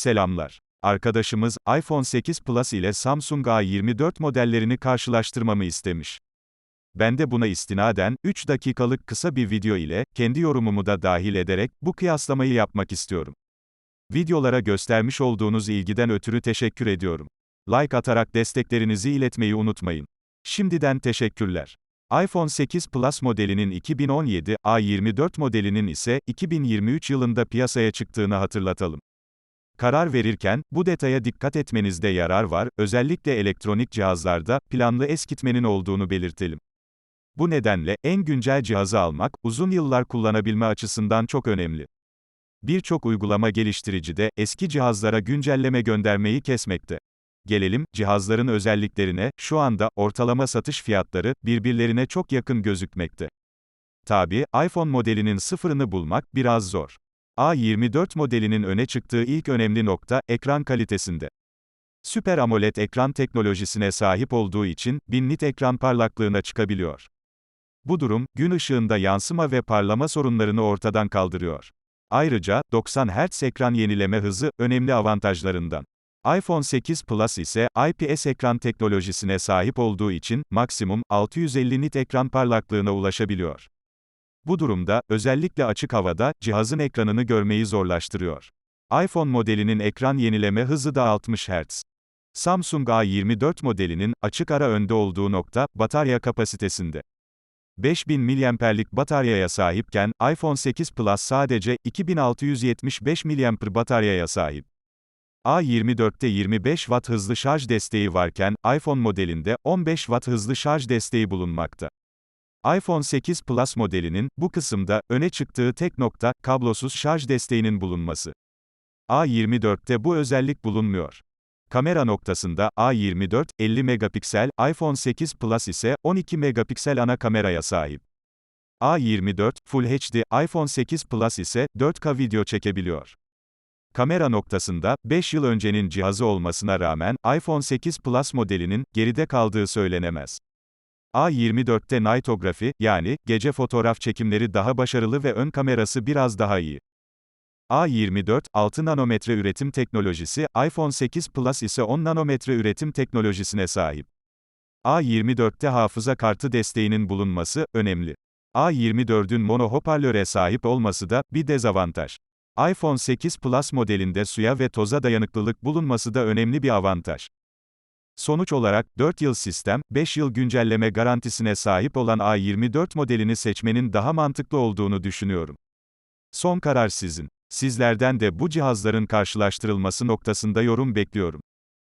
Selamlar. Arkadaşımız, iPhone 8 Plus ile Samsung A24 modellerini karşılaştırmamı istemiş. Ben de buna istinaden, 3 dakikalık kısa bir video ile, kendi yorumumu da dahil ederek, bu kıyaslamayı yapmak istiyorum. Videolara göstermiş olduğunuz ilgiden ötürü teşekkür ediyorum. Like atarak desteklerinizi iletmeyi unutmayın. Şimdiden teşekkürler. iPhone 8 Plus modelinin 2017, A24 modelinin ise 2023 yılında piyasaya çıktığını hatırlatalım. Karar verirken, bu detaya dikkat etmenizde yarar var, özellikle elektronik cihazlarda, planlı eskitmenin olduğunu belirtelim. Bu nedenle, en güncel cihazı almak, uzun yıllar kullanabilme açısından çok önemli. Birçok uygulama geliştirici de, eski cihazlara güncelleme göndermeyi kesmekte. Gelelim, cihazların özelliklerine, şu anda, ortalama satış fiyatları, birbirlerine çok yakın gözükmekte. Tabi, iPhone modelinin sıfırını bulmak, biraz zor. A24 modelinin öne çıktığı ilk önemli nokta, ekran kalitesinde. Süper AMOLED ekran teknolojisine sahip olduğu için, 1000 nit ekran parlaklığına çıkabiliyor. Bu durum, gün ışığında yansıma ve parlama sorunlarını ortadan kaldırıyor. Ayrıca, 90 Hz ekran yenileme hızı, önemli avantajlarından. iPhone 8 Plus ise, IPS ekran teknolojisine sahip olduğu için, maksimum, 650 nit ekran parlaklığına ulaşabiliyor. Bu durumda, özellikle açık havada, cihazın ekranını görmeyi zorlaştırıyor. iPhone modelinin ekran yenileme hızı da 60 Hz. Samsung A24 modelinin, açık ara önde olduğu nokta, batarya kapasitesinde. 5000 mAh'lik bataryaya sahipken, iPhone 8 Plus sadece 2675 mAh bataryaya sahip. A24'te 25 Watt hızlı şarj desteği varken, iPhone modelinde 15 Watt hızlı şarj desteği bulunmakta. iPhone 8 Plus modelinin, bu kısımda, öne çıktığı tek nokta, kablosuz şarj desteğinin bulunması. A24'te bu özellik bulunmuyor. Kamera noktasında, A24, 50 megapiksel, iPhone 8 Plus ise, 12 megapiksel ana kameraya sahip. A24, Full HD, iPhone 8 Plus ise, 4K video çekebiliyor. Kamera noktasında, 5 yıl öncenin cihazı olmasına rağmen, iPhone 8 Plus modelinin, geride kaldığı söylenemez. A24'te Nightography, yani, gece fotoğraf çekimleri daha başarılı ve ön kamerası biraz daha iyi. A24, 6 nanometre üretim teknolojisi, iPhone 8 Plus ise 10 nanometre üretim teknolojisine sahip. A24'te hafıza kartı desteğinin bulunması, önemli. A24'ün mono hoparlöre sahip olması da, bir dezavantaj. iPhone 8 Plus modelinde suya ve toza dayanıklılık bulunması da önemli bir avantaj. Sonuç olarak, 4 yıl sistem, 5 yıl güncelleme garantisine sahip olan A24 modelini seçmenin daha mantıklı olduğunu düşünüyorum. Son karar sizin. Sizlerden de bu cihazların karşılaştırılması noktasında yorum bekliyorum.